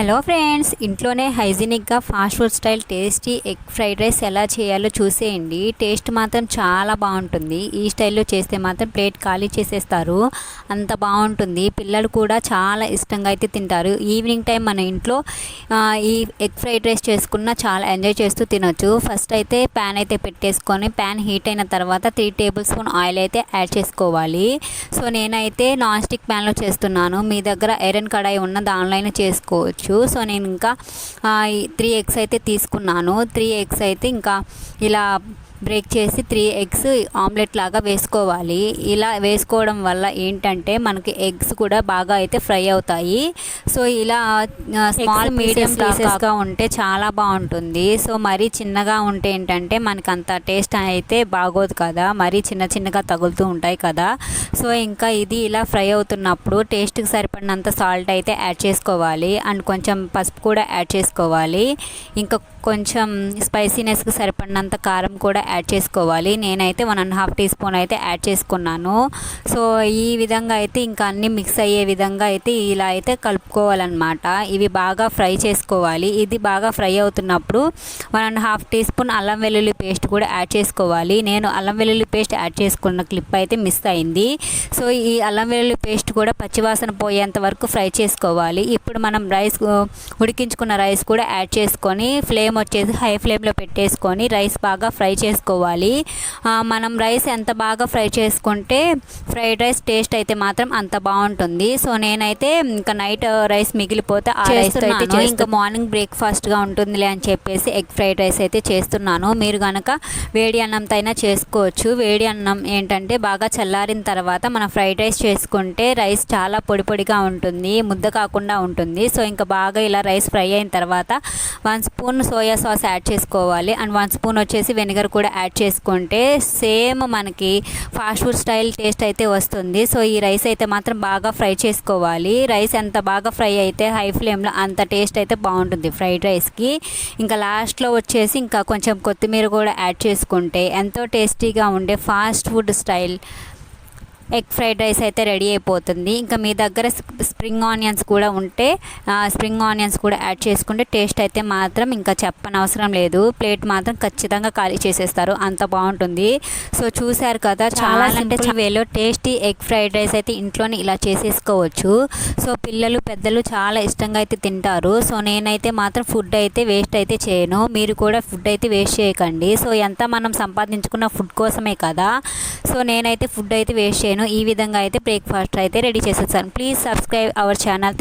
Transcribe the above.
Hello friends ఇంట్లోనే హైజీనిక్గా fast food style tasty egg fried rice ఎలా చేయాలో చూసేయండి. టేస్ట్ మాత్రం చాలా బాగుంటుంది. ఈ స్టైల్లో చేస్తే మాత్రం ప్లేట్ ఖాళీ చేసేస్తారు. అంత బాగుంటుంది. పిల్లలు కూడా చాలా ఇష్టంగా అయితే తింటారు. ఈవినింగ్ టైం మన ఇంట్లో ఈ ఎగ్ ఫ్రైడ్ రైస్ చేసుకున్న చాలా ఎంజాయ్ చేస్తూ తినొచ్చు. ఫస్ట్ అయితే ప్యాన్ అయితే పెట్టేసుకొని ప్యాన్ హీట్ అయిన తర్వాత త్రీ టేబుల్ స్పూన్ ఆయిల్ అయితే యాడ్ చేసుకోవాలి. సో నేనైతే నాన్ స్టిక్ ప్యాన్లో చేస్తున్నాను. మీ దగ్గర ఐరన్ కడాయి ఉన్న దానిలో అయినా తీసుకోవచ్చు సో నేను ఇంకా త్రీ ఎగ్స్ అయితే తీసుకున్నాను. త్రీ ఎగ్స్ అయితే ఇంకా ఇలా బ్రేక్ చేసి త్రీ ఎగ్స్ ఆమ్లెట్ లాగా వేసుకోవాలి. ఇలా వేసుకోవడం వల్ల ఏంటంటే మనకి ఎగ్స్ కూడా బాగా అయితే ఫ్రై అవుతాయి. సో ఇలా స్మాల్ మీడియం పీసెస్గా ఉంటే చాలా బాగుంటుంది. సో మరీ చిన్నగా ఉంటే ఏంటంటే మనకి అంత టేస్ట్ అయితే బాగోదు కదా. మరీ చిన్న చిన్నగా తగులుతూ ఉంటాయి కదా. సో ఇంకా ఇది ఇలా ఫ్రై అవుతున్నప్పుడు టేస్ట్కి సరిపడినంత సాల్ట్ అయితే యాడ్ చేసుకోవాలి. అండ్ కొంచెం పసుపు కూడా యాడ్ చేసుకోవాలి. ఇంకా కొంచెం స్పైసీనెస్కి సరిపడినంత కారం కూడా యాడ్ చేసుకోవాలి. నేనైతే one and half tea spoon అయితే యాడ్ చేసుకున్నాను. సో ఈ విధంగా అయితే ఇంకా అన్నీ మిక్స్ అయ్యే విధంగా అయితే ఇలా అయితే కలుపుకోవాలన్నమాట. ఇవి బాగా ఫ్రై చేసుకోవాలి. ఇది బాగా ఫ్రై అవుతున్నప్పుడు one and half tea spoon అల్లం వెల్లుల్లి పేస్ట్ కూడా యాడ్ చేసుకోవాలి. నేను అల్లం వెల్లుల్లి పేస్ట్ యాడ్ చేసుకున్న క్లిప్ అయితే మిస్ అయింది. సో ఈ అల్లం వెల్లుల్లి పేస్ట్ కూడా పచ్చివాసన పోయేంత వరకు ఫ్రై చేసుకోవాలి. ఇప్పుడు మనం రైస్ ఉడికించుకున్న రైస్ కూడా యాడ్ చేసుకొని ఫ్లేమ్ వచ్చేసి హై ఫ్లేమ్లో పెట్టేసుకొని రైస్ బాగా ఫ్రై చేసుకోవాలి. మనం రైస్ ఎంత బాగా ఫ్రై చేసుకుంటే ఫ్రైడ్ రైస్ టేస్ట్ అయితే మాత్రం అంత బాగుంటుంది. సో నేనైతే ఇంకా నైట్ రైస్ మిగిలిపోతే ఆ రైస్ అయితే. ఇంకా మార్నింగ్ బ్రేక్ఫాస్ట్గా ఉంటుందిలే అని చెప్పేసి ఎగ్ ఫ్రైడ్ రైస్ అయితే చేస్తున్నాను. మీరు కనుక వేడి అన్నంతో అయినా చేసుకోవచ్చు. వేడి అన్నం ఏంటంటే బాగా చల్లారిన తర్వాత మనం ఫ్రైడ్ రైస్ చేసుకుంటే రైస్ చాలా పొడి పొడిగా ఉంటుంది ముద్ద కాకుండా ఉంటుంది. సో ఇంకా బాగా ఇలా రైస్ ఫ్రై అయిన తర్వాత one spoon soya sauce add చేసుకోవాలి. అండ్ వన్ స్పూన్ వచ్చేసి వెనిగర్ కూడా యాడ్ చేసుకుంటే సేమ్ మనకి ఫాస్ట్ ఫుడ్ స్టైల్ టేస్ట్ అయితే వస్తుంది. సో ఈ రైస్ అయితే మాత్రం బాగా ఫ్రై చేసుకోవాలి. రైస్ ఎంత బాగా ఫ్రై అయితే హై ఫ్లేమ్లో అంత టేస్ట్ అయితే బాగుంటుంది ఫ్రైడ్ రైస్కి. ఇంకా లాస్ట్లో వచ్చేసి ఇంకా కొంచెం కొత్తిమీర కూడా యాడ్ చేసుకుంటే ఎంతో టేస్టీగా ఉండే fast food style egg fried rice అయితే రెడీ అయిపోతుంది. ఇంకా మీ దగ్గర స్ప్- స్ప్రింగ్ ఆనియన్స్ కూడా ఉంటే స్ప్రింగ్ ఆనియన్స్ కూడా యాడ్ చేసుకుంటే టేస్ట్ అయితే మాత్రం ఇంకా చెప్పనవసరం లేదు. ప్లేట్ మాత్రం ఖచ్చితంగా ఖాళీ చేసేస్తారు. అంత బాగుంటుంది. సో చూశారు కదా చాలా అంటే వేలో టేస్టీ ఎగ్ ఫ్రైడ్ రైస్ అయితే ఇంట్లోనే ఇలా చేసేసుకోవచ్చు. సో పిల్లలు పెద్దలు చాలా ఇష్టంగా అయితే తింటారు. సో నేనైతే మాత్రం ఫుడ్ అయితే వేస్ట్ అయితే చేయను. మీరు కూడా ఫుడ్ అయితే వేస్ట్ చేయకండి. సో ఎంత మనం సంపాదించుకున్న ఫుడ్ కోసమే కదా. సో నేనైతే ఫుడ్ అయితే వేస్ట్ చేయను. ఈ విధంగా అయితే బ్రేక్ఫాస్ట్ అయితే రెడీ చేసేసాను. Please subscribe our channel